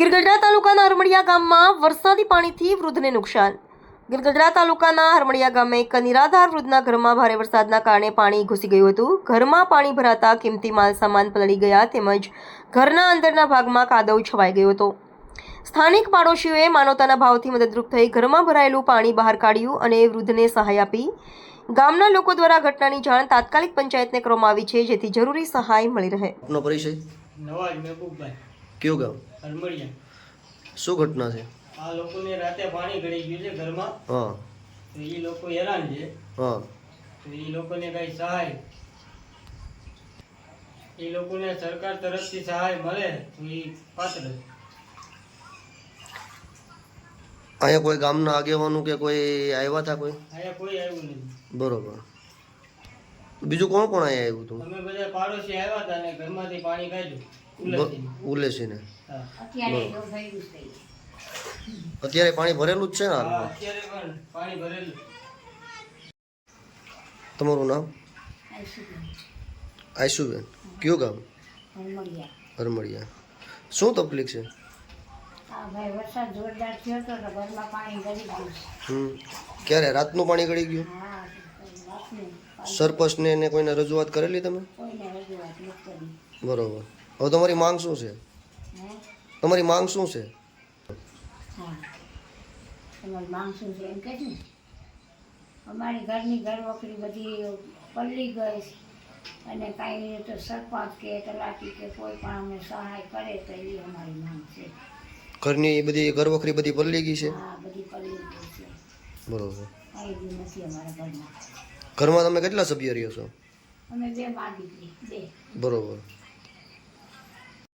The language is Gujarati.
ગીરગઢડા તાલુકાના હરમડિયા ગામમાં વરસાદી પાણીથી વૃદ્ધને નુકસાન. ગીરગઢડા તાલુકાના હરમડિયા ગામે એક નિરાધાર વૃદ્ધના ઘરમાં ભારે વરસાદના કારણે પાણી ઘૂસી ગયું હતું. ઘરમાં પાણી ભરાતા કિંમતી માલ સામાન પલળી ગયા તેમજ ઘરના અંદરના ભાગમાં કાદવ છવાઈ ગયો હતો. સ્થાનિક પાડોશીઓએ માનવતાના ભાવથી મદદરૂપ થઈ ઘરમાં ભરાયેલું પાણી બહાર કાઢ્યું અને વૃદ્ધને સહાય આપી. ગામના લોકો દ્વારા ઘટનાની જાણ તાત્કાલિક પંચાયતને કરવામાં આવી છે જેથી જરૂરી સહાય મળી રહે. પરિચય? નવાજ મહેબૂબભાઈ. કયું ગામ? હરમડિયા શું ઘટના છે? આ લોકોને રાતે પાણી ગળી ગયું છે ઘરમાં. હા. તો એ લોકો હેરાન છે. હા. તો એ લોકોને કઈ સહાય એ લોકોને સરકાર તરફથી સહાય મળે તો એ પાત્ર અહીંયા કોઈ ગામના આગેવાનું કે કોઈ આવ્યા હતા કોઈ? અહીંયા કોઈ આવ્યું નથી બરોબર. બીજું કોણ કોણ અહીંયા આવ્યું હતું? અમે બધા પાડોશી આવ્યા હતા અને ઘરમાંથી પાણી કાઢ્યું. ઉલેસીને અત્યારે પાણી ભરેલું જ છે ને હાલમાં? પાણી ભરેલું. તમારું નામ? આયશુબેન કયું ગામ? હરમડિયા શું તકલીફ છે? હા ભાઈ વરસાદ જોરદાર થયો હતો તો ઘરમાં પાણી ગળી ગયું હમ. ક્યારે? રાતનું પાણી ગળી ગયું? સરપંચને ને કોઈને રજૂઆત કરેલી તમે? કોઈને રજૂઆત નથી કરી. બરોબર. હવે તમારી માંગ શું છે? તમારી માંગ શું છે? તમારી માંગ શું છે? એમ કે અમારી ઘરની ઘર વખરી બધી પલળી ગઈ અને કાંઈ તો સરપંચ કે તલાટી કે કોઈ પણ અમને સહાય કરે તો એ અમારી માંગ છે. ઘરની બધી ઘર વખરી બધી પલળી ગઈ છે? હા બધી પલળી ગઈ છે. બરોબર. કાંઈ નથી અમારા ઘરમાં. ઘરમાં તમે કેટલા સભ્ય રહ્યો છો? અમે બે માં દીકરી બે. બરોબર.